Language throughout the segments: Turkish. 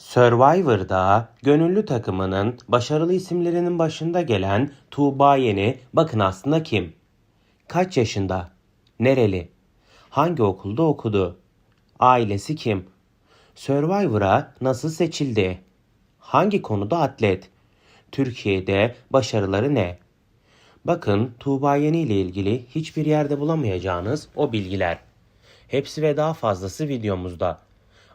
Survivor'da gönüllü takımının başarılı isimlerinin başında gelen Tuğba Yeni bakın aslında kim? Kaç yaşında? Nereli? Hangi okulda okudu? Ailesi kim? Survivor'a nasıl seçildi? Hangi konuda atlet? Türkiye'de başarıları ne? Bakın Tuğba Yeni ile ilgili hiçbir yerde bulamayacağınız o bilgiler. Hepsi ve daha fazlası videomuzda.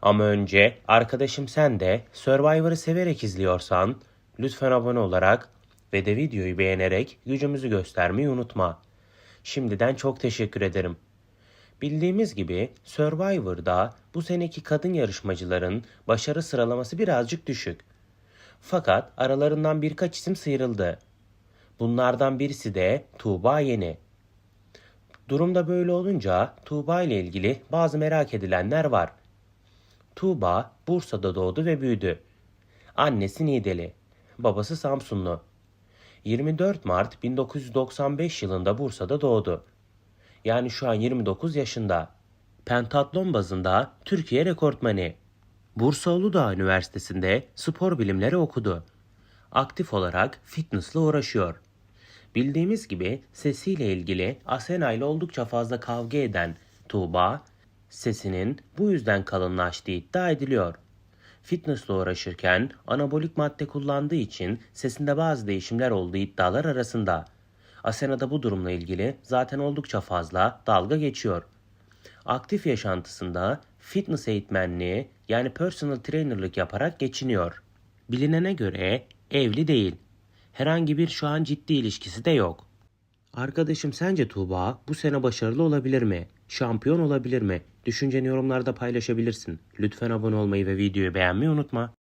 Ama önce arkadaşım sen de Survivor'ı severek izliyorsan lütfen abone olarak ve de videoyu beğenerek gücümüzü göstermeyi unutma. Şimdiden çok teşekkür ederim. Bildiğimiz gibi Survivor'da bu seneki kadın yarışmacıların başarı sıralaması birazcık düşük. Fakat aralarından birkaç isim sıyrıldı. Bunlardan birisi de Tuğba Yeni. Durumda böyle olunca Tuğba ile ilgili bazı merak edilenler var. Tuğba Bursa'da doğdu ve büyüdü. Annesi Nideli, babası Samsunlu. 24 Mart 1995 yılında Bursa'da doğdu. Yani şu an 29 yaşında. Pentatlon bazında Türkiye rekortmeni. Bursa Uludağ Üniversitesi'nde spor bilimleri okudu. Aktif olarak fitnessle uğraşıyor. Bildiğimiz gibi sesiyle ilgili Asena ile oldukça fazla kavga eden Tuğba, sesinin bu yüzden kalınlaştığı iddia ediliyor. Fitnessle uğraşırken anabolik madde kullandığı için sesinde bazı değişimler olduğu iddialar arasında. Asena da bu durumla ilgili zaten oldukça fazla dalga geçiyor. Aktif yaşantısında fitness eğitmenliği yani personal trainerlık yaparak geçiniyor. Bilinene göre evli değil. Herhangi bir şu an ciddi ilişkisi de yok. Arkadaşım sence Tuğba bu sene başarılı olabilir mi? Şampiyon olabilir mi? Düşünceni yorumlarda paylaşabilirsin. Lütfen abone olmayı ve videoyu beğenmeyi unutma.